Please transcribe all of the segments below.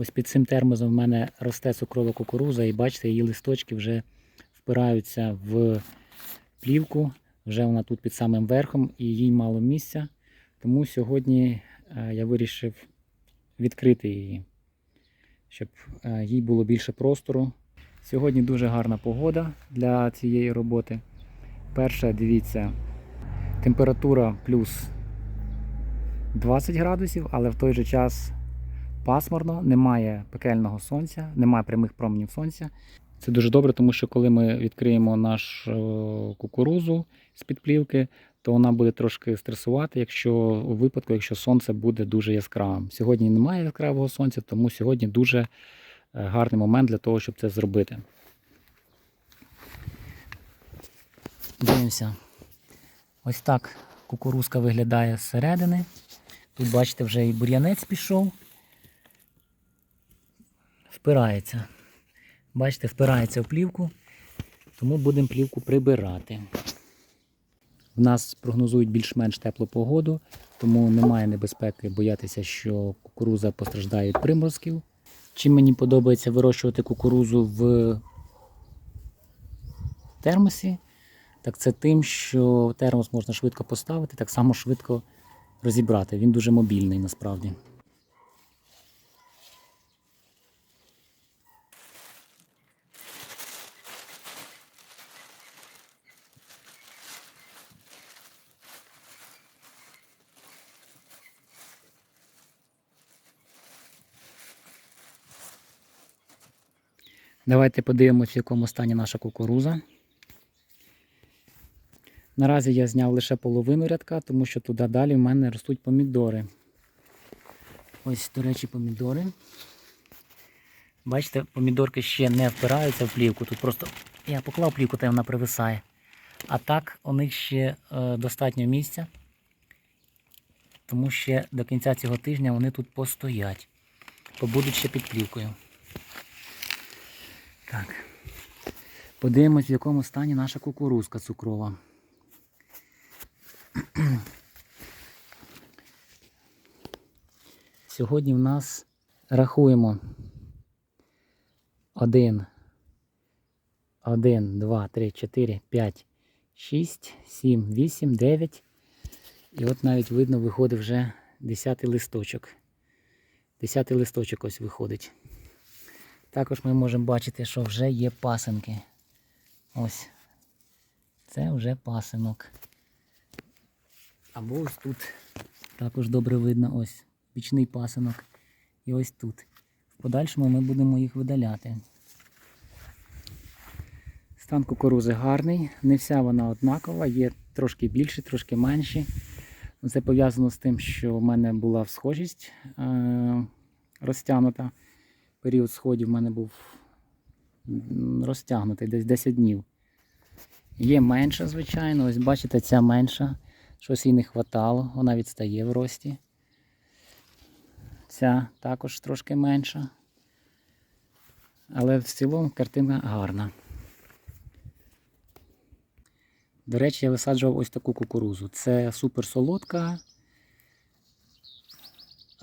Ось під цим термозом в мене росте цукрова кукуруза, і бачите, її листочки вже впираються в плівку. Вже вона тут під самим верхом і їй мало місця. Тому сьогодні е, я вирішив відкрити її, щоб е, їй було більше простору. Сьогодні дуже гарна погода для цієї роботи. Перша, дивіться, температура плюс 20 градусів, але в той же час пасмурно, немає пекельного сонця, немає прямих променів сонця. Це дуже добре, тому що коли ми відкриємо нашу кукурузу з-під плівки, то вона буде трошки стресувати, якщо у випадку, якщо сонце буде дуже яскравим. Сьогодні немає яскравого сонця, тому сьогодні дуже е, гарний момент для того, щоб це зробити. Дивимося. Ось так кукурузка виглядає зсередини. Тут, бачите, вже і бур'янець пішов. Впирається. Бачите, впирається в плівку, тому будемо плівку прибирати. В нас прогнозують більш-менш теплу погоду, тому немає небезпеки боятися, що кукуруза постраждає від приморозків. Чим мені подобається вирощувати кукурузу в термосі, так це тим, що термос можна швидко поставити, так само швидко розібрати. Він дуже мобільний насправді. Давайте подивимось, в якому стані наша кукуруза. Наразі я зняв лише половину рядка, тому що туди далі в мене ростуть помідори. Ось, до речі, помідори. Бачите, помідорки ще не впираються в плівку. Тут просто я поклав плівку, та вона привисає. А так у них ще е, достатньо місця. Тому ще до кінця цього тижня вони тут постоять. Побудуть ще під плівкою. Так. Подивимось, в якому стані наша кукурузка цукрова. Сьогодні в нас рахуємо 1, 1, 2, 3, 4, 5, 6, 7, 8, 9. І от навіть видно, виходить вже 10 листочок. 10 листочок ось виходить. Також ми можемо бачити, що вже є пасинки. Ось. Це вже пасинок. Або ось тут також добре видно ось бічний пасинок. І ось тут. В подальшому ми будемо їх видаляти. Стан кукурузи гарний, не вся вона однакова, є трошки більші, трошки менші. Це пов'язано з тим, що в мене була всхожість е- розтягнута. Період сходів в мене був розтягнутий, десь 10 днів. Є менша, звичайно, ось бачите, ця менша. Щось їй не хватало, вона відстає в рості. Ця також трошки менша. Але в цілому картина гарна. До речі, я висаджував ось таку кукурузу. Це супер солодка, е,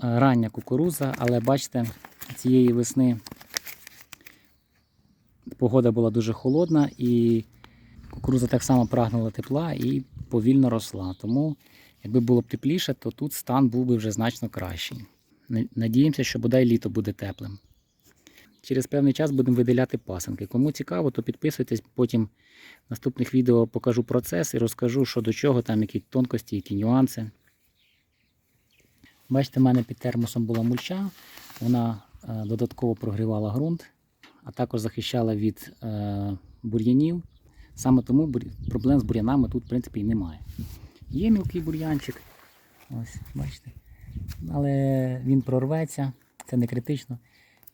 рання кукуруза, але бачите, цієї весни погода була дуже холодна і кукуруза так само прагнула тепла і повільно росла. Тому, якби було б тепліше, то тут стан був би вже значно кращий. Надіємося, що бодай літо буде теплим. Через певний час будемо виділяти пасинки. Кому цікаво, то підписуйтесь. Потім в наступних відео покажу процес і розкажу, що до чого, там які тонкості, які нюанси. Бачите, в мене під термосом була мульча, вона додатково прогрівала ґрунт, а також захищала від е, бур'янів. Саме тому проблем з бур'янами тут, в принципі, і немає. Є мілкий бур'янчик, ось, бачите. Але він прорветься, це не критично.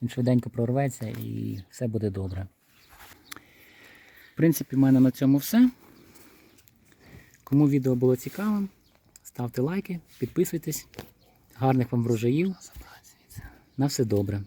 Він швиденько прорветься і все буде добре. В принципі, в мене на цьому все. Кому відео було цікавим, ставте лайки, підписуйтесь. Гарних вам врожаїв. На все добре.